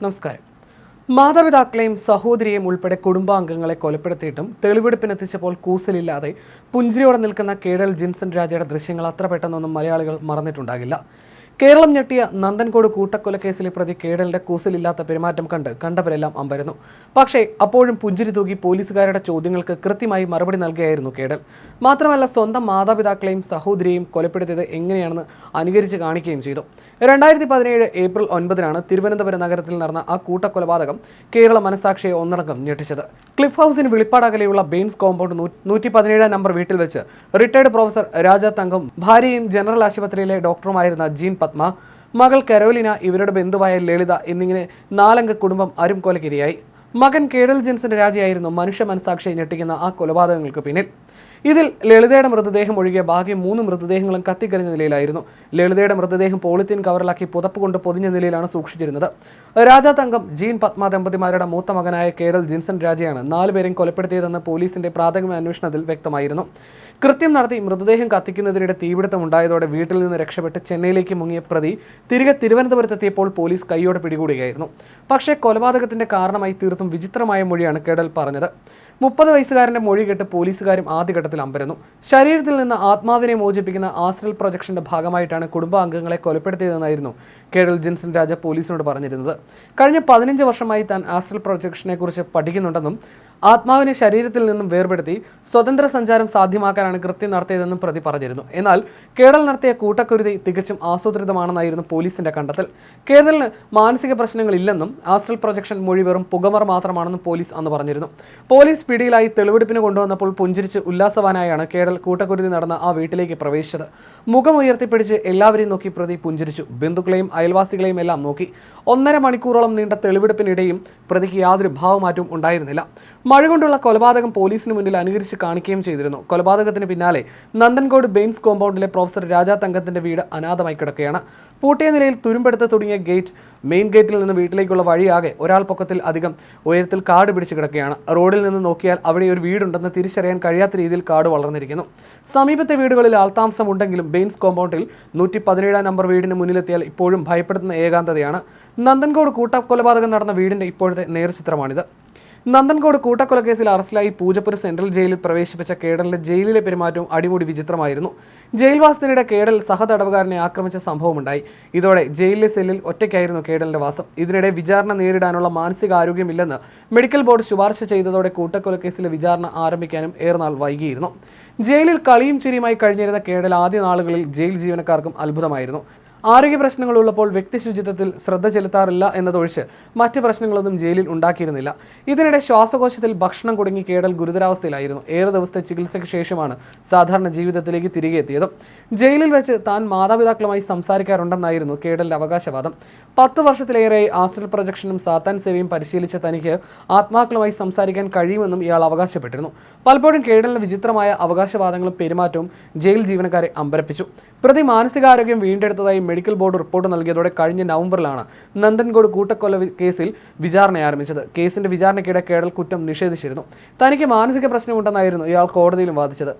നമസ്കാരം. മാതാപിതാക്കളെയും സഹോദരിയെയും ഉൾപ്പെടെ കുടുംബാംഗങ്ങളെ കൊലപ്പെടുത്തിയിട്ടും തെളിവെടുപ്പിനെത്തിച്ചപ്പോൾ കൂസലില്ലാതെ പുഞ്ചിരിയോടെ നിൽക്കുന്ന കേഡൽ ജിൻസൺ രാജയുടെ ദൃശ്യങ്ങൾ അത്ര പെട്ടെന്നൊന്നും മലയാളികൾ മറന്നിട്ടുണ്ടാകില്ല. കേരളം ഞെട്ടിയ നന്ദൻകോട് കൂട്ടക്കൊലക്കേസിലെ പ്രതി കേടലിന്റെ കൂസലില്ലാത്ത പെരുമാറ്റം കണ്ട് കണ്ടവരെല്ലാം അമ്പരന്നു. പക്ഷേ അപ്പോഴും പുഞ്ചിരി തൂകി പോലീസുകാരുടെ ചോദ്യങ്ങൾക്ക് കൃത്യമായി മറുപടി നൽകുകയായിരുന്നു കേടൽ മാത്രമല്ല സ്വന്തം മാതാപിതാക്കളെയും സഹോദരിയെയും കൊലപ്പെടുത്തിയത് എങ്ങനെയാണെന്ന് അനുകരിച്ച് കാണിക്കുകയും ചെയ്തു. രണ്ടായിരത്തി പതിനേഴ് ഏപ്രിൽ ഒൻപതിനാണ് തിരുവനന്തപുരം നഗരത്തിൽ നടന്ന ആ കൂട്ടക്കൊലപാതകം കേരള മനസാക്ഷിയെ ഒന്നടങ്കം ഞെട്ടിച്ചത്. ക്ലിഫ് ഹൗസിന് വെളിപ്പാടകലെയുള്ള ബെയിംസ് കോമ്പൗണ്ട് നൂറ്റി പതിനേഴാം നമ്പർ വീട്ടിൽ വെച്ച് റിട്ടയർഡ് പ്രൊഫസർ രാജാ തങ്കം ഭാര്യയും ജനറൽ ആശുപത്രിയിലെ ഡോക്ടറുമായിരുന്ന ജീൻ പത്മ മകൾ കരോലിന ഇവരുടെ ബന്ധുവായ ലളിത എന്നിങ്ങനെ നാലംഗ കുടുംബം അരും കൊലക്കിരയായി മകൻ കേഡൽ ജിൻസിന്റെ രാജിയായിരുന്നു. മനുഷ്യ മനസാക്ഷിയെ ഞെട്ടിക്കുന്ന ആ കൊലപാതകങ്ങൾക്ക് പിന്നിൽ. ഇതിൽ ലളിതയുടെ മൃതദേഹം ഒഴികെ ബാക്കി മൂന്ന് മൃതദേഹങ്ങളും കത്തിക്കരിഞ്ഞ നിലയിലായിരുന്നു. ലളിതയുടെ മൃതദേഹം പോളിത്തീൻ കവറിലാക്കി പുതപ്പ് കൊണ്ട് പൊതിഞ്ഞ നിലയിലാണ് സൂക്ഷിച്ചിരുന്നത്. രാജാ തങ്കം ജീൻ പത്മ ദമ്പതിമാരുടെ മൂത്ത മകനായ കേരൾ ജിൻസൺ രാജയാണ് നാലുപേരെയും കൊലപ്പെടുത്തിയതെന്ന് പോലീസിന്റെ പ്രാഥമിക അന്വേഷണത്തിൽ വ്യക്തമായിരുന്നു. കൃത്യം നടത്തി മൃതദേഹം കത്തിക്കുന്നതിനിടെ തീപിടുത്തം ഉണ്ടായതോടെ വീട്ടിൽ നിന്ന് രക്ഷപ്പെട്ട് ചെന്നൈയിലേക്ക് മുങ്ങിയ പ്രതി തിരികെ തിരുവനന്തപുരത്തെത്തിയപ്പോൾ പോലീസ് കൈയോടെ പിടികൂടുകയായിരുന്നു. പക്ഷേ കൊലപാതകത്തിന്റെ കാരണമായി തീർത്തും വിചിത്രമായ മൊഴിയാണ് കേടൽ പറഞ്ഞത്. മുപ്പത് വയസ്സുകാരന്റെ മൊഴി കേട്ട് പോലീസുകാരും ആദ്യഘട്ടത്തിൽ അമ്പരന്നു. ശരീരത്തിൽ നിന്ന് ആത്മാവിനെ മോചിപ്പിക്കുന്ന ആസ്ട്രൽ പ്രൊജക്ഷന്റെ ഭാഗമായിട്ടാണ് കുടുംബാംഗങ്ങളെ കൊലപ്പെടുത്തിയതെന്നായിരുന്നു കേരൾ ജിൻസൺ രാജ പോലീസിനോട് പറഞ്ഞിരുന്നത്. കഴിഞ്ഞ പതിനഞ്ച് വർഷമായി താൻ ആസ്ട്രൽ പ്രൊജക്ഷനെ കുറിച്ച് പഠിക്കുന്നുണ്ടെന്നും ആത്മാവിനെ ശരീരത്തിൽ നിന്നും വേർപെടുത്തി സ്വതന്ത്ര സഞ്ചാരം സാധ്യമാക്കാനാണ് കൃത്യം നടത്തിയതെന്നും പ്രതി പറഞ്ഞിരുന്നു. എന്നാൽ കേടൽ നടത്തിയ കൂട്ടക്കുരുതി തികച്ചും ആസൂത്രിതമാണെന്നായിരുന്നു പോലീസിന്റെ കണ്ടെത്തൽ. കേരളിന് മാനസിക പ്രശ്നങ്ങളില്ലെന്നും ആസ്ട്രൽ പ്രൊജക്ഷൻ മൊഴി വെറും പുകമറ മാത്രമാണെന്നും പോലീസ് അന്ന് പറഞ്ഞിരുന്നു. പോലീസ് പിടിയിലായി തെളിവെടുപ്പിന് കൊണ്ടുവന്നപ്പോൾ പുഞ്ചിരിച്ച് ഉല്ലാസവാനായാണ് കേരൾ കൂട്ടക്കുരുതി നടന്ന ആ വീട്ടിലേക്ക് പ്രവേശിച്ചത്. മുഖം ഉയർത്തിപ്പിടിച്ച് എല്ലാവരെയും നോക്കി പ്രതി പുഞ്ചിരിച്ചു. ബന്ധുക്കളെയും അയൽവാസികളെയും എല്ലാം നോക്കി. ഒന്നര മണിക്കൂറോളം നീണ്ട തെളിവെടുപ്പിനിടെയും പ്രതിക്ക് യാതൊരു ഭാവമാറ്റവും ഉണ്ടായിരുന്നില്ല. മഴ കൊണ്ടുള്ള കൊലപാതകം പോലീസിന് മുന്നിൽ അനുകരിച്ച് കാണിക്കുകയും ചെയ്തിരുന്നു. കൊലപാതകത്തിന് പിന്നാലെ നന്ദൻകോട് ബെയിൻസ് കോമ്പൗണ്ടിലെ പ്രൊഫസർ രാജാ തങ്കത്തിന്റെ വീട് അനാഥമായി കിടക്കുകയാണ്. പൂട്ടിയ നിലയിൽ തുരുമ്പെടുത്ത് തുടങ്ങിയ ഗേറ്റ് മെയിൻ ഗേറ്റിൽ നിന്ന് വീട്ടിലേക്കുള്ള വഴിയാകെ ഒരാൾ പൊക്കത്തിൽ അധികം ഉയരത്തിൽ കാട് പിടിച്ച് കിടക്കുകയാണ്. റോഡിൽ നിന്ന് നോക്കിയാൽ അവിടെ ഒരു വീടുണ്ടെന്ന് തിരിച്ചറിയാൻ കഴിയാത്ത രീതിയിൽ കാട് വളർന്നിരിക്കുന്നു. സമീപത്തെ വീടുകളിൽ ആൾതാമസം ഉണ്ടെങ്കിലും ബെയിൻസ് കോമ്പൗണ്ടിൽ നൂറ്റി പതിനേഴാം നമ്പർ വീടിന് മുന്നിലെത്തിയാൽ ഇപ്പോഴും ഭയപ്പെടുത്തുന്ന ഏകാന്തതയാണ്. നന്ദൻകോട് കൂട്ടക്കൊലപാതകം നടന്ന വീടിന്റെ ഇപ്പോഴത്തെ നേർചിത്രമാണിത്. നന്ദൻകോട് കൂട്ടക്കൊലക്കേസിൽ അറസ്റ്റിലായി പൂജപ്പുര സെൻട്രൽ ജയിലിൽ പ്രവേശിപ്പിച്ച കേഡലിന്റെ ജയിലിലെ പെരുമാറ്റവും അടിമുടി വിചിത്രമായിരുന്നു. ജയിൽവാസത്തിനിടെ കേഡൽ സഹതടവുകാരനെ ആക്രമിച്ച സംഭവമുണ്ടായി. ഇതോടെ ജയിലിലെ സെല്ലിൽ ഒറ്റയ്ക്കായിരുന്നു കേഡലിന്റെ വാസം. ഇതിനിടെ വിചാരണ നേരിടാനുള്ള മാനസികാരോഗ്യമില്ലെന്ന് മെഡിക്കൽ ബോർഡ് ശുപാർശ ചെയ്തതോടെ കൂട്ടക്കൊലക്കേസിലെ വിചാരണ ആരംഭിക്കാനും ഏറെനാൾ വൈകിയിരുന്നു. ജയിലിൽ കളിയും ചിരിയുമായി കഴിഞ്ഞിരുന്ന കേഡൽ ആദ്യ നാളുകളിൽ ജയിൽ ജീവനക്കാർക്കും അത്ഭുതമായിരുന്നു. ആരോഗ്യ പ്രശ്നങ്ങളുള്ളപ്പോൾ വ്യക്തി ശുചിത്വത്തിൽ ശ്രദ്ധ ചെലുത്താറില്ല എന്നതൊഴിച്ച് മറ്റ് പ്രശ്നങ്ങളൊന്നും ജയിലിൽ ഉണ്ടാക്കിയിരുന്നില്ല. ഇതിനിടെ ശ്വാസകോശത്തിൽ ഭക്ഷണം കുടുങ്ങി കേടൽ ഗുരുതരാവസ്ഥയിലായിരുന്നു. ഏറെ ദിവസത്തെ ചികിത്സയ്ക്ക് ശേഷമാണ് സാധാരണ ജീവിതത്തിലേക്ക് തിരികെ എത്തിയത്. ജയിലിൽ വെച്ച് താൻ മാതാപിതാക്കളുമായി സംസാരിക്കാറുണ്ടെന്നായിരുന്നു കേടലിന്റെ അവകാശവാദം. പത്ത് വർഷത്തിലേറെയായി ആസ്ട്രൽ പ്രൊജക്ഷനും സാത്താൻ സേവയും പരിശീലിച്ച തനിക്ക് ആത്മാക്കളുമായി സംസാരിക്കാൻ കഴിയുമെന്നും ഇയാൾ അവകാശപ്പെട്ടിരുന്നു. പലപ്പോഴും കേടലിന്റെ വിചിത്രമായ അവകാശവാദങ്ങളും പെരുമാറ്റവും ജയിൽ ജീവനക്കാരെ അമ്പരപ്പിച്ചു. പ്രതി മാനസികാരോഗ്യം വീണ്ടെടുത്തതായി മെഡിക്കൽ ബോർഡ് റിപ്പോർട്ട് നൽകിയതോടെ കഴിഞ്ഞ നവംബറിലാണ് നന്ദൻകോട് കൂട്ടക്കൊല കേസിൽ വിചാരണ ആരംഭിച്ചത്. കേസിന്റെ വിചാരണയ്ക്കിടെ കേടൽ കുറ്റം നിഷേധിച്ചിരുന്നു. തനിക്ക് മാനസിക പ്രശ്നമുണ്ടെന്നായിരുന്നു ഇയാൾ കോടതിയിലും വാദിച്ചത്.